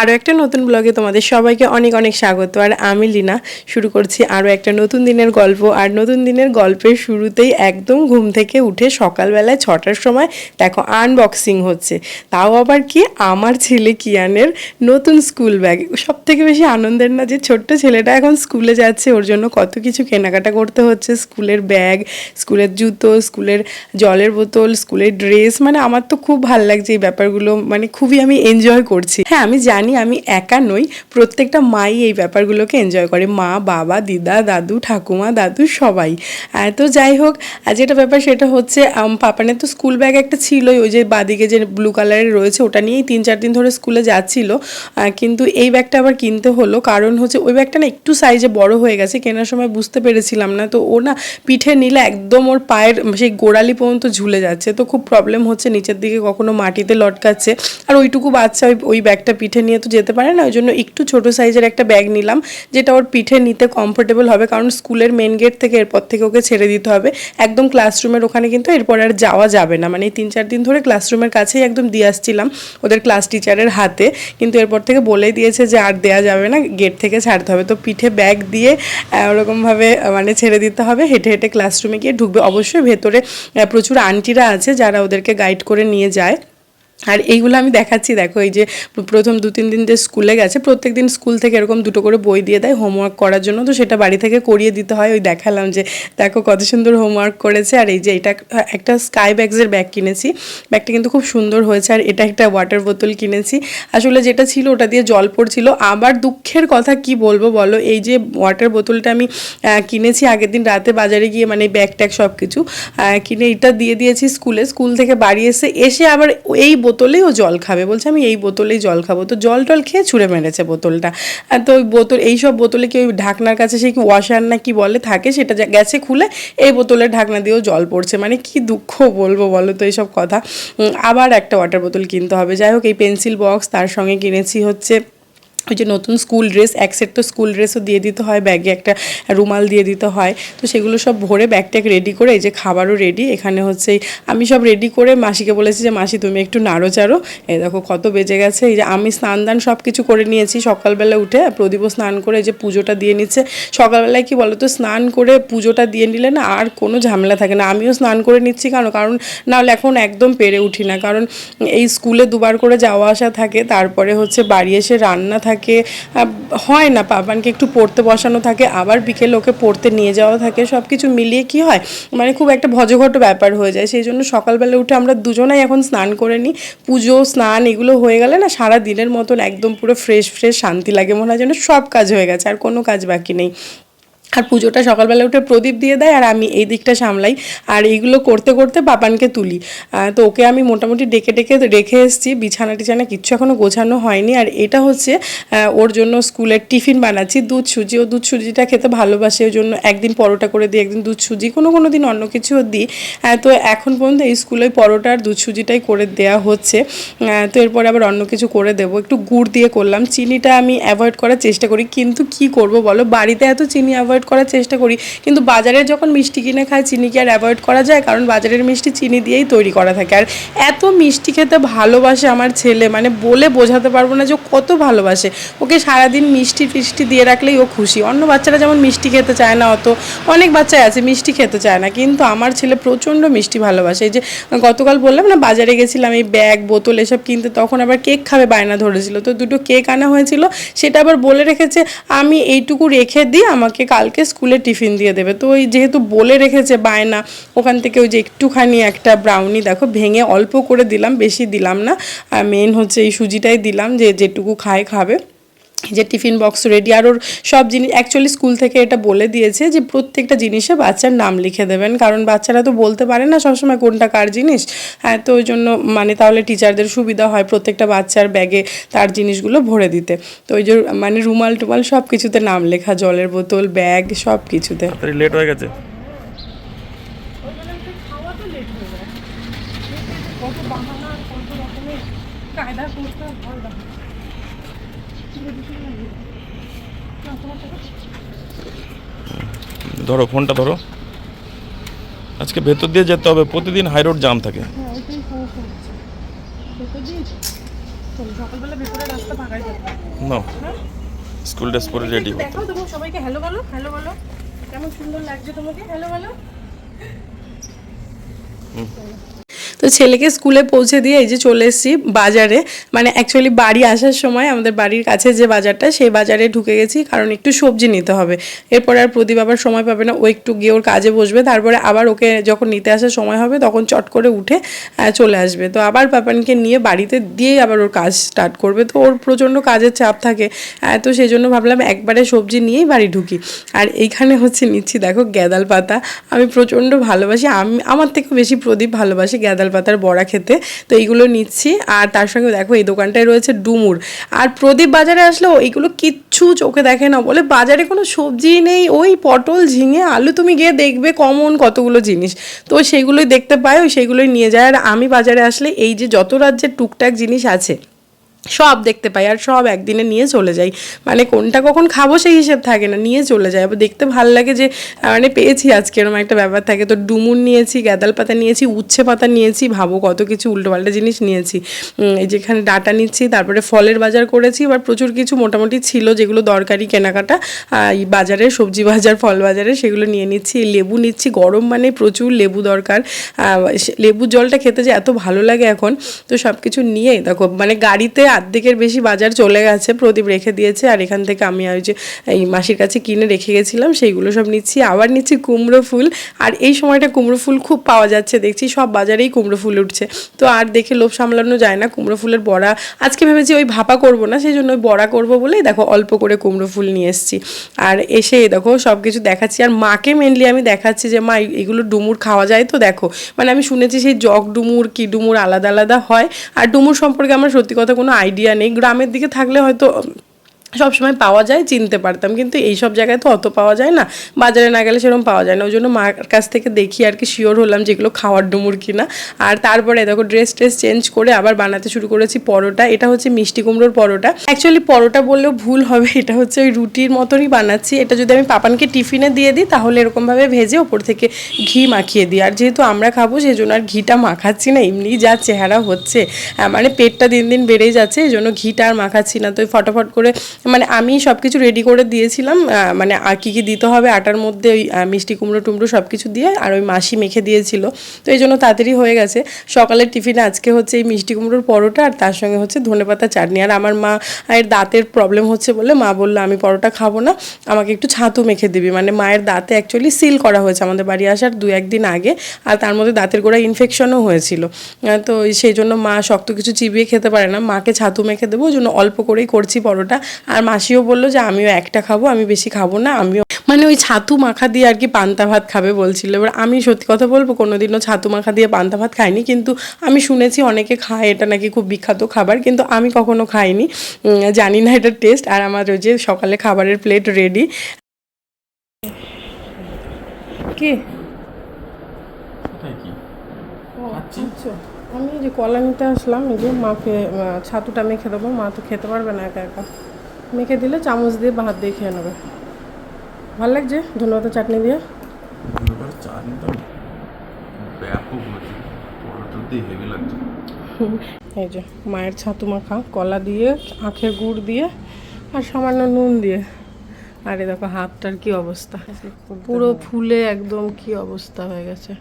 আরও একটা নতুন ব্লগে তোমাদের সবাইকে অনেক অনেক স্বাগত। আর আমি লিনা। শুরু করছি আরও একটা নতুন দিনের গল্প। আর নতুন দিনের গল্পের শুরুতেই একদম ঘুম থেকে উঠে সকালবেলায় ছটার সময় দেখো আনবক্সিং হচ্ছে। তাও আবার কি আমার ছেলে কিয়ানের নতুন স্কুল ব্যাগ সব থেকে বেশি আনন্দের না যে ছোট্ট ছেলেটা এখন স্কুলে যাচ্ছে, ওর জন্য কত কিছু কেনাকাটা করতে হচ্ছে। স্কুলের ব্যাগ স্কুলের জুতো স্কুলের জলের বোতল স্কুলের ড্রেস মানে আমার তো খুব ভালো লাগছে এই ব্যাপারগুলো। মানে খুবই আমি এনজয় করছি। হ্যাঁ আমি জানি আমি একা নই, প্রত্যেকটা মাই এই ব্যাপারগুলোকে এনজয় করে। মা, বাবা, দিদা, দাদু, ঠাকুমা, দাদু, সবাই। তো যাই হোক, আর যেটা ব্যাপার সেটা হচ্ছে পাপানের তো স্কুল ব্যাগ একটা ছিলই, ওই যে বাদিকে যে ব্লু কালারের রয়েছে, ওটা নিয়েই তিন চার দিন ধরে স্কুলে যাচ্ছিল। কিন্তু এই ব্যাগটা আবার কিনতে হলো, কারণ হচ্ছে ওই ব্যাগটা না একটু সাইজে বড় হয়ে গেছে, কেনার সময় বুঝতে পেরেছিলাম না। তো ও না পিঠে নিলে একদম ওর পায়ের সেই গোড়ালি পর্যন্ত ঝুলে যাচ্ছে। তো খুব প্রবলেম হচ্ছে, নিচের দিকে কখনো মাটিতে লটকাচ্ছে। আর ওইটুকু বাচ্চা ওই- ওই ব্যাগটা পিঠে নিয়ে তো যেতে পারে না, ওই জন্য একটু ছোট সাইজের একটা ব্যাগ নিলাম, যেটা ওর পিঠে নিতে কমফোর্টেবল হবে, কারণ স্কুলের মেন গেট থেকে এরপর থেকে ওকে ছেড়ে দিতে হবে। একদম ক্লাসরুমের ওখানে কিন্তু এরপর আর যাওয়া যাবে না। মানে তিন চার দিন ধরে ক্লাসরুমের কাছেই একদম দিয়ে আসছিলাম ওদের ক্লাস টিচারের হাতে। কিন্তু এরপর থেকে বলেই দিয়েছে যে আর দেয়া যাবে না গেট থেকে ছাড়তে হবে। তো পিঠে ব্যাগ দিয়ে ওরকমভাবে মানে ছেড়ে দিতে হবে। হেঁটে হেঁটে ক্লাসরুমে গিয়ে ঢুকবে। অবশ্যই ভেতরে প্রচুর আন্টিরা আছে যারা ওদেরকে গাইড করে নিয়ে যায়। আর এইগুলো আমি দেখাচ্ছি, দেখো, এই যে প্রথম দু, তিন দিন যে স্কুলে গেছে, প্রত্যেক দিন স্কুল থেকে এরকম দুটো করে বই দিয়ে দেয় হোমওয়ার্ক করার জন্য। তো সেটা বাড়ি থেকে করিয়ে দিতে হয়। ওই দেখালাম যে, দেখো, কত সুন্দর হোমওয়ার্ক করেছে। আর এই যে এটা, একটা স্কাই ব্যাগসের ব্যাগ কিনেছি। ব্যাগটা কিন্তু খুব সুন্দর হয়েছে। আর এটা একটা ওয়াটার বোতল কিনেছি। আসলে যেটা ছিল, ওটা দিয়ে জল পড়ছিল। আবার দুঃখের কথা কি বলব বলো? এই যে ওয়াটার বোতলটা আমি কিনেছি আগের দিন রাতে বাজারে গিয়ে মানে ব্যাগ ট্যাগ সব কিছু কিনে এটা দিয়ে দিয়েছি স্কুলে। স্কুল থেকে বাড়ি এসে এসে আবার এই বোতলেই ও জল খাবে। বলছে, আমি এই বোতলেই জল খাব। তো জল টল খেয়ে ছুঁড়ে মেরেছে বোতলটা। আর তো ওই বোতল এইসব বোতলে কি ওই ঢাকনার কাছে সেই কি ওয়াশার না কি বলে থাকে, সেটা গেছে খুলে এই বোতলের ঢাকনা দিয়েও জল পড়ছে। মানে কি দুঃখ বলব বলো তো এইসব কথা। আবার একটা ওয়াটার বোতল কিনতে হবে। যাই হোক, এই পেন্সিল বক্স তার সঙ্গে কিনেছি হচ্ছে ওই যে নতুন স্কুল ড্রেস এক সেট তো স্কুল ড্রেসও দিয়ে দিতে হয় ব্যাগে একটা রুমাল দিয়ে দিতে হয়। তো সেগুলো সব ভরে ব্যাগটাকে রেডি করে এই যে খাবারও রেডি এখানে হচ্ছে আমি সব রেডি করে মাসিকে বলেছি যে, মাসি, তুমি একটু নাড়ো চাড়ো। এই দেখো কত বেজে গেছে। এই যে আমি স্নান দান সব কিছু করে নিয়েছি। সকালবেলা উঠে প্রদীপও স্নান করে এই যে পুজোটা দিয়ে নিচ্ছে। সকালবেলায় কি বলো তো স্নান করে পুজোটা দিয়ে নিলে না আর কোনো ঝামেলা থাকে না। আমিও স্নান করে নিচ্ছি কেন? কারণ নাহলে এখন একদম পেরে উঠি না। কারণ এই স্কুলে দুবার করে যাওয়া আসা থাকে। তারপরে হচ্ছে বাড়ি এসে রান্না থাকে। আহ, হয় না পাপানকে একটু পড়তে বসানো থাকে আবার বিকেল ওকে পড়তে নিয়ে যাওয়া থাকে সব কিছু মিলিয়ে কি হয়? মানে খুব একটা ভজঘট ব্যাপার হয়ে যায়। সেই জন্য সকালবেলা উঠে আমরা দুজনাই এখন স্নান করে নিই। পুজো স্নান এগুলো হয়ে গেলে না সারা দিনের মতন একদম পুরো ফ্রেশ ফ্রেশ শান্তি লাগে। মনে হয় যেন সব কাজ হয়ে গেছে আর কোনো কাজ বাকি নেই। আর পুজোটা সকালবেলা উঠে প্রদীপ দিয়ে দেয় আর আমি এই দিকটা সামলাই আর এইগুলো করতে করতে পাপানকে তুলি। তো ওকে আমি মোটামুটি ডেকে ডেকে রেখে এসেছি। বিছানা টিছানা কিচ্ছু এখনও গোছানো হয়নি। আর এটা হচ্ছে ওর জন্য স্কুলের টিফিন বানাচ্ছি। দুধ সুজি। ও দুধ সুজিটা খেতে ভালোবাসে। ওই জন্য একদিন পরোটা করে দিই, একদিন দুধ সুজি। কোনো কোনো দিন অন্য কিছুও দিই। তো এখন পর্যন্ত এই স্কুলে পরোটা আর দুধ সুজিটাই করে দেওয়া হচ্ছে। তো এরপরে আবার অন্য কিছু করে দেবো। একটু গুড় দিয়ে করলাম। চিনিটা আমি অ্যাভয়েড করার চেষ্টা করি। কিন্তু কি করব বলো? বাড়িতে এত চিনি অ্যাভয়েড করার চেষ্টা করি। কিন্তু বাজারে যখন মিষ্টি কিনে খাই চিনি কি আর অ্যাভয়েড করা যায়? কারণ বাজারের মিষ্টি চিনি দিয়েই তৈরি করা থাকে। আর এত মিষ্টি খেতে ভালোবাসে আমার ছেলে মানে বলে বোঝাতে পারব না যে কত ভালোবাসে। ওকে সারাদিন মিষ্টি ফিষ্টি দিয়ে রাখলেই ও খুশি। অন্য বাচ্চারা যেমন মিষ্টি খেতে চায় না অত, অনেক বাচ্চাই আছে মিষ্টি খেতে চায় না। কিন্তু আমার ছেলে প্রচণ্ড মিষ্টি ভালোবাসে। এই যে গতকাল বললাম না, বাজারে গেছিলাম, এই ব্যাগ, বোতল এসব কিনতে, তখন আবার কেক খাবে বায়না ধরেছিল। তো দুটো কেক আনা হয়েছিল, সেটা আবার বলে রেখেছে, আমি এইটুকু রেখে দিই, আমাকে কালকে স্কুলে টিফিন দিয়ে দেবে। তো ওই যেহেতু বলে রেখেছে বায়না, ওখান থেকে ওই যে একটুখানি একটা ব্রাউনি দেখো ভেঙে অল্প করে দিলাম, বেশি দিলাম না। আর মেন হচ্ছে এই সুজিটাই দিলাম যে যেটুকু খায় খাবে। যে টিফিন বক্স রেডি। আর ওর সব জিনিস অ্যাকচুয়ালি স্কুল থেকে এটা বলে দিয়েছে যে প্রত্যেকটা জিনিসে বাচ্চার নাম লিখে দেবেন। কারণ বাচ্চারা তো বলতে পারে না সবসময় কোনটা কার জিনিস। হ্যাঁ তো ওই জন্য মানে তাহলে টিচারদের সুবিধা হয় প্রত্যেকটা বাচ্চার ব্যাগে তার জিনিসগুলো ভরে দিতে। তো ওই যে মানে রুমাল টুমাল সব কিছুতে নাম লেখা, জলের বোতল ব্যাগ সব কিছুতে লেট হয়ে গেছে। ধরো ফোনটা ধরো। আজকে ভেতর দিয়ে যেতে হবে প্রতিদিন হাই রোড জাম থাকে। না স্কুল ড্রেস পরে রেডি দেখো তুমি সবাইকে হ্যালো বলো হ্যালো বলো। কেমন সুন্দর লাগছে তোমাকে? হ্যালো বলো। তো ছেলেকে স্কুলে পৌঁছে দিয়ে এই যে চলে এসেছি বাজারে। মানে অ্যাকচুয়ালি বাড়ি আসার সময় আমাদের বাড়ির কাছে যে বাজারটা, সেই বাজারে ঢুকে গেছি, কারণ একটু সবজি নিতে হবে। এরপরে আর প্রদীপ আবার সময় পাবে না, ও একটু গিয়ে ওর কাজে বসবে। তারপরে আবার ওকে যখন নিতে আসার সময় হবে, তখন চট করে উঠে চলে আসবে। তো আবার পাপানকে নিয়ে বাড়িতে দিয়েই আবার ওর কাজ স্টার্ট করবে। তো ওর প্রচণ্ড কাজের চাপ থাকে তো সেই জন্য ভাবলাম একবারে সবজি নিয়েই বাড়ি ঢুকি। আর এইখানে হচ্ছে নিচ্ছি, দেখো, গ্যাদাল পাতা। আমি প্রচণ্ড ভালোবাসি। আমি, আমার থেকে বেশি প্রদীপ ভালোবাসি গ্যাদাল পাতার বড়া খেতে। তো এইগুলো নিচ্ছি। আর তার সঙ্গে দেখো এই দোকানটায় রয়েছে ডুমুর। আর প্রদীপ বাজারে আসলেও এইগুলো কিচ্ছু চোখে দেখে না। বলে বাজারে কোনো সবজি নেই, ওই পটল, ঝিঙে, আলু তুমি গিয়ে দেখবে কমন কতগুলো জিনিস। তো সেগুলোই দেখতে পায়, ওই সেগুলোই নিয়ে যায়। আর আমি বাজারে আসলে এই যে যত রাজ্যের টুকটাক জিনিস আছে সব দেখতে পাই আর সব একদিনে নিয়ে চলে যাই। মানে কোনটা কখন খাব সেই হিসেব থাকে না, নিয়ে চলে যায় আবার দেখতে ভালো লাগে যে মানে পেয়েছি আজকে, এরকম একটা ব্যাপার থাকে। তো ডুমুর নিয়েছি, গ্যাদাল পাতা নিয়েছি, উচ্ছে পাতা নিয়েছি, ভাবো কত কিছু উল্টোপাল্টা জিনিস নিয়েছি। যেখানে ডাটা নিচ্ছি, তারপরে ফলের বাজার করেছি। এবার প্রচুর কিছু মোটামুটি ছিল যেগুলো দরকারি কেনাকাটা। এই বাজারে, সবজি বাজার, ফল বাজারে, সেগুলো নিয়ে নিচ্ছি। লেবু নিচ্ছি, গরম মানে প্রচুর লেবু দরকার। লেবুর জলটা খেতে যে এত ভালো লাগে এখন। তো সব কিছু নিয়ে, দেখো মানে গাড়িতে অর্ধেকের বেশি বাজার চলে গেছে, প্রদীপ রেখে দিয়েছে আর এখান থেকে আমি ওই যে এই মাসির কাছে কিনে রেখে গেছিলাম, সেইগুলো সব নিচ্ছি। আবার নিচ্ছি কুমড়ো ফুল আর এই সময়টা কুমড়ো ফুল খুব পাওয়া যাচ্ছে, দেখছি সব বাজারেই কুমড়ো ফুল উঠছে। তো আর দেখে লোভ সামলানো যায় না, কুমড়ো ফুলের বড়া, আজকে ভেবেছি ওই ভাপা করব না, সেই জন্য ওই বড়া করব বলেই দেখো অল্প করে কুমড়ো ফুল নিয়ে এসেছি। আর এসে দেখো সব কিছু দেখাচ্ছি, আর মাকে মেনলি আমি দেখাচ্ছি যে, মা, এগুলো ডুমুর খাওয়া যায়? তো দেখো মানে আমি শুনেছি সেই জগ ডুমুর, কি ডুমুর আলাদা আলাদা হয়। আর ডুমুর সম্পর্কে আমার সত্যি কথা কোনো আইডিয়া নেই। গ্রামের দিকে থাকলে হয়তো সব সময় পাওয়া যায়, চিনতে পারতাম। কিন্তু এই সব জায়গায় তো অত পাওয়া যায় না। বাজারে না গেলে সেরকম পাওয়া যায় না। ওই জন্য মার কাছ থেকে দেখি আর কি শিওর হলাম যেগুলো খাওয়ার ডুমুর কিনা। আর তারপরে দেখো ড্রেস ট্রেস চেঞ্জ করে আবার বানাতে শুরু করেছি পরোটা। এটা হচ্ছে মিষ্টি কুমড়োর পরোটা। অ্যাকচুয়ালি পরোটা বললেও ভুল হবে। এটা হচ্ছে ওই রুটির মতনই বানাচ্ছি। এটা যদি আমি পাপানকে টিফিনে দিয়ে দিই, তাহলে এরকমভাবে ভেজে ওপর থেকে ঘি মাখিয়ে দিই। আর যেহেতু আমরা খাব সেই জন্য আর ঘিটা মাখাচ্ছি না। এমনি যা চেহারা হচ্ছে। মানে পেটটা দিন দিন বেড়েই যাচ্ছে এই জন্য ঘিটা আর মাখাচ্ছি না। তো ফটাফট করে মানে আমি সব কিছু রেডি করে দিয়েছিলাম মানে আর কী কী দিতে হবে, আটার মধ্যে ওই মিষ্টি কুমড়ো টুমড়ো সব কিছু দিয়ে, আর ওই মাসি মেখে দিয়েছিল। তো এই জন্য তাড়াতাড়ি হয়ে গেছে। সকালের টিফিনে আজকে হচ্ছে এই মিষ্টি কুমড়োর পরোটা, আর তার সঙ্গে হচ্ছে ধনেপাতা চাটনি। আর আমার মা, এর দাঁতের প্রবলেম হচ্ছে বলে মা বলল, আমি পরোটা খাব না, আমাকে একটু ছাতু মেখে দিবি। মানে মায়ের দাঁতে অ্যাকচুয়ালি সিল করা হয়েছে আমাদের বাড়ি আসার দু একদিন আগে, আর তার মধ্যে দাঁতের গোড়া ইনফেকশনও হয়েছিল। তো সেই জন্য মা শক্ত কিছু চিবিয়ে খেতে পারে না। মাকে ছাতু মেখে দেবো, ওই জন্য অল্প করেই করছি পরোটা। আর মাসিও বলল যে আমিও একটা খাব আমি বেশি খাব না আমিও মানে ওই ছাতু মাখা দিয়ে আর কি পান্তা ভাত খাবে বলছিল। এবার আমি সত্যি কথা বলব কোনোদিনও ছাতু মাখা দিয়ে পান্তা ভাত খাইনি কিন্তু আমি শুনেছি অনেকে খায় এটা নাকি খুব বিখ্যাত খাবার কিন্তু আমি কখনো খাইনি। জানি না এটার টেস্ট আর আমার ওই যে সকালে খাবারের প্লেট রেডি কি? আচ্ছা। আমি যে কলা নিতে আসলাম এই যে মাকে ছাতুটা মেখে দেবো মা তো খেতে পারবে না একা একা। মেখে দিলে চামচ দিয়ে বা হাত দিয়ে খেয়ে নেবে। ভালো লাগছে? ধন্যবাদ চাটনি দিয়ে। এই যে মায়ের ছাতু মাখা কলা দিয়ে আখের গুড় দিয়ে আর সামান্য নুন দিয়ে। আরে দেখো হাতটার কি অবস্থা। পুরো ফুলে একদম কি অবস্থা হয়ে গেছে।